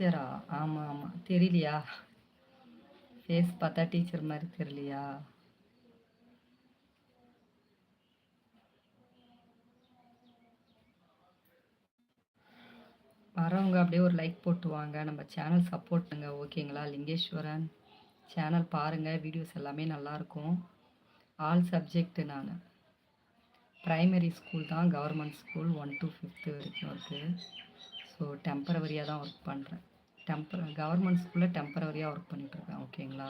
டீச்சரா? ஆமாம் ஆமாம் தெரியலையா? ஃபேஸ் பார்த்தா டீச்சர் மாதிரி தெரியலையா? வரவங்க அப்படியே ஒரு லைக் போட்டு வாங்க. நம்ம சேனல் சப்போர்ட் பண்ணுங்க. ஓகேங்களா? லிங்கேஸ்வரன் சேனல் பாருங்கள் வீடியோஸ் எல்லாமே நல்லாயிருக்கும். ஆல் சப்ஜெக்ட் நான் ப்ரைமரி ஸ்கூல் தான் government school one two fifth வரைக்கும் இருக்குது ஸோ டெம்பரவரியாக தான் ஒர்க் பண்ணுறேன் டெம்பர கவர்மெண்ட் ஸ்கூலில் டெம்பரவரியாக ஒர்க் பண்ணிகிட்ருக்கேன் ஓகேங்களா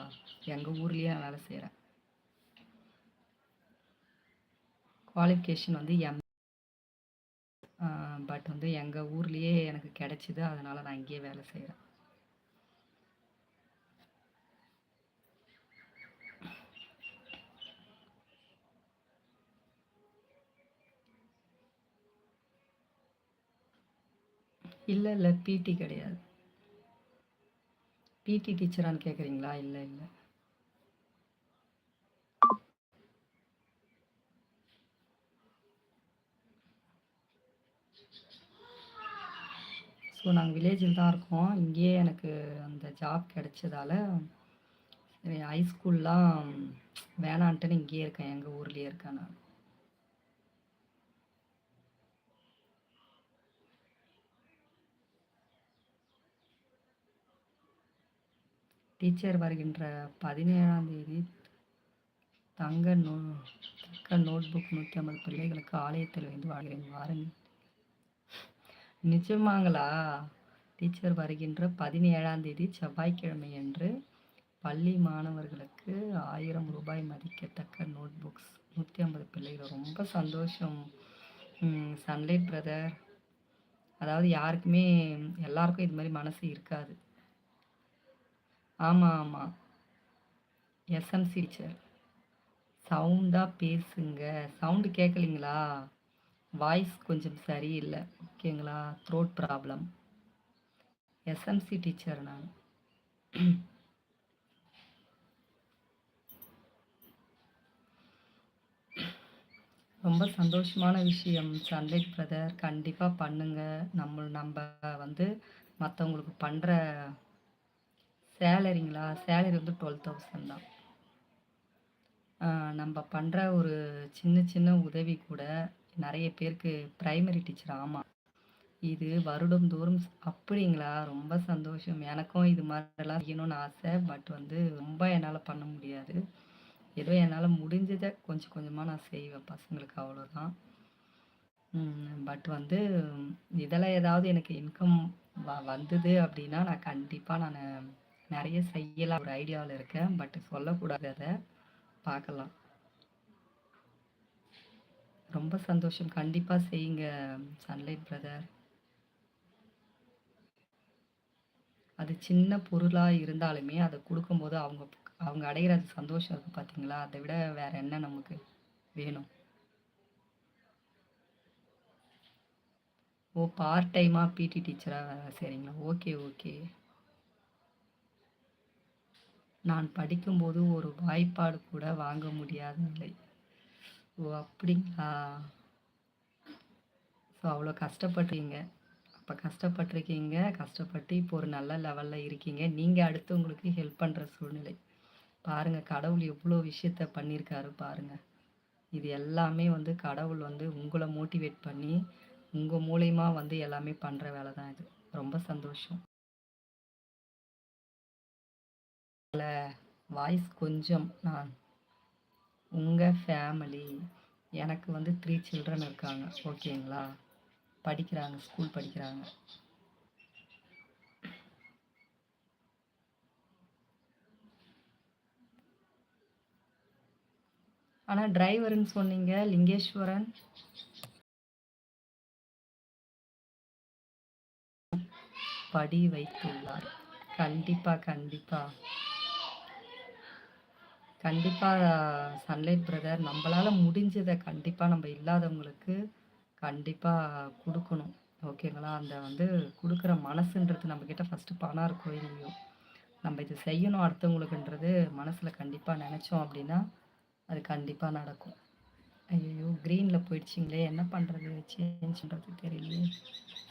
எங்கள் ஊர்லேயே நான் வேலை செய்கிறேன் குவாலிஃபிகேஷன் வந்து எம் பட் வந்து எங்கள் ஊர்லேயே எனக்கு கிடச்சிது அதனால் நான் இங்கேயே வேலை செய்கிறேன் இல்லை இல்லை பிடி கிடையாது. பிடி டீச்சரான்னு கேட்குறீங்களா இல்லை இல்லை. ஸோ நாங்கள் வில்லேஜில் தான் இருக்கோம். இங்கேயே எனக்கு அந்த ஜாப் கிடைச்சதால சரி ஹைஸ்கூல்லாம் வேணான்ட்டுன்னு இங்கேயே இருக்கேன். எங்கள் ஊர்லேயே இருக்கேன் நான். டீச்சர் வருகின்ற பதினேழாம் தேதி தங்க நோ தக்க நோட் புக் நூற்றி ஐம்பது பிள்ளைகளுக்கு ஆலயத்தில் வந்து வாழ்கிறேன். வாருங்கள். நிஜமாங்களா? டீச்சர் வருகின்ற பதினேழாம் தேதி செவ்வாய்க்கிழமை அன்று பள்ளி மாணவர்களுக்கு ஆயிரம் ரூபாய் மதிக்கத்தக்க நோட் புக்ஸ் நூற்றி ஐம்பது பிள்ளைகள். ரொம்ப சந்தோஷம். Sunlight brother. அதாவது யாருக்குமே எல்லாருக்கும் இது மாதிரி மனசு இருக்காது. ஆமாம் ஆமாம் எஸ்எம்சி டீச்சர் சவுண்டாக பேசுங்க. சவுண்டு கேட்கலிங்களா வாய்ஸ் கொஞ்சம் சரியில்லை. ஓகேங்களா? த்ரோட் ப்ராப்ளம் எஸ்எம்சி டீச்சர் நான். ரொம்ப சந்தோஷமான விஷயம் சன்லைட் பிரதர் கண்டிப்பாக பண்ணுங்கள் நம்ம நம்ம வந்து மற்றவங்களுக்கு பண்ணுற சேலரிங்களா? சேலரி வந்து டுவெல் தௌசண்ட் தான். நம்ம பண்ணுற ஒரு சின்ன சின்ன உதவி கூட நிறைய பேருக்கு ப்ரைமரி டீச்சர் ஆமாம் இது வருடம் தோறும் அப்படிங்களா? ரொம்ப சந்தோஷம். எனக்கும் இது மாதிரிலாம் செய்யணும்னு ஆசை. பட் வந்து ரொம்ப என்னால் பண்ண முடியாது. ஏதோ என்னால் முடிஞ்சதை கொஞ்சம் கொஞ்சமாக நான் செய்வேன் பசங்களுக்கு அவ்வளோதான் பட் வந்து இதில் ஏதாவது எனக்கு இன்கம் வ வந்தது அப்படின்னா நான் கண்டிப்பாக நான் நிறைய செய்யலாம் ஒரு ஐடியாவில் இருக்கேன். பட் சொல்லக்கூடாது அதை. பார்க்கலாம். ரொம்ப சந்தோஷம். கண்டிப்பாக செய்யுங்க சன்லைட் பிரதர். அது சின்ன பொருளாக இருந்தாலுமே அதை கொடுக்கும்போது அவங்க அவங்க அடைகிற சந்தோஷம் இருக்குது பார்த்தீங்களா அதை விட வேற என்ன நமக்கு வேணும்? ஓ பார்ட் டைமாக பிடி டீச்சராக சரிங்களா ஓகே ஓகே. நான் படிக்கும்போது ஒரு வாய்ப்பாடு கூட வாங்க முடியாத நிலை ஓ அப்படிங்களா? ஸோ அவ்வளோ கஷ்டப்பட்றீங்க. அப்போ கஷ்டப்பட்டிருக்கீங்க கஷ்டப்பட்டு இப்போ ஒரு நல்ல லெவலில் இருக்கீங்க. நீங்கள் அடுத்தவங்களுக்கு ஹெல்ப் பண்ணுற சூழ்நிலை. பாருங்கள் கடவுள் எவ்வளோ விஷயத்த பண்ணியிருக்காரு பாருங்கள் இது எல்லாமே வந்து கடவுள் வந்து உங்களை மோட்டிவேட் பண்ணி உங்கள் மூலயமா வந்து எல்லாமே பண்ணுற வேலை தான் இது. ரொம்ப சந்தோஷம். வாய்ஸ் கொஞ்சம் நான் உங்கள் ஃபேமிலி எனக்கு வந்து த்ரீ சில்ட்ரன் இருக்காங்க ஓகேங்களா படிக்கிறாங்க ஸ்கூல் படிக்கிறாங்க. ஆனால் டிரைவருன்னு சொன்னீங்க லிங்கேஸ்வரன். படி வைத்துள்ளார். கண்டிப்பாக கண்டிப்பாக கண்டிப்பாக சன்லைட் பிரதர். நம்மளால் முடிஞ்சதை கண்டிப்பாக நம்ம இல்லாதவங்களுக்கு கண்டிப்பாக கொடுக்கணும். ஓகேங்களா? அந்த வந்து கொடுக்குற மனசுன்றது நம்மக்கிட்ட ஃபஸ்ட்டு பணம் இருக்கோ இல்லையோ நம்ம இது செய்யணும் அடுத்தவங்களுக்குன்றது மனசில் கண்டிப்பாக நினச்சோம் அப்படின்னா அது கண்டிப்பாக நடக்கும். ஐயோ க்ரீனில் போயிடுச்சிங்களே என்ன பண்ணுறது சேஞ்ச் பண்ணுறது தெரியலையே.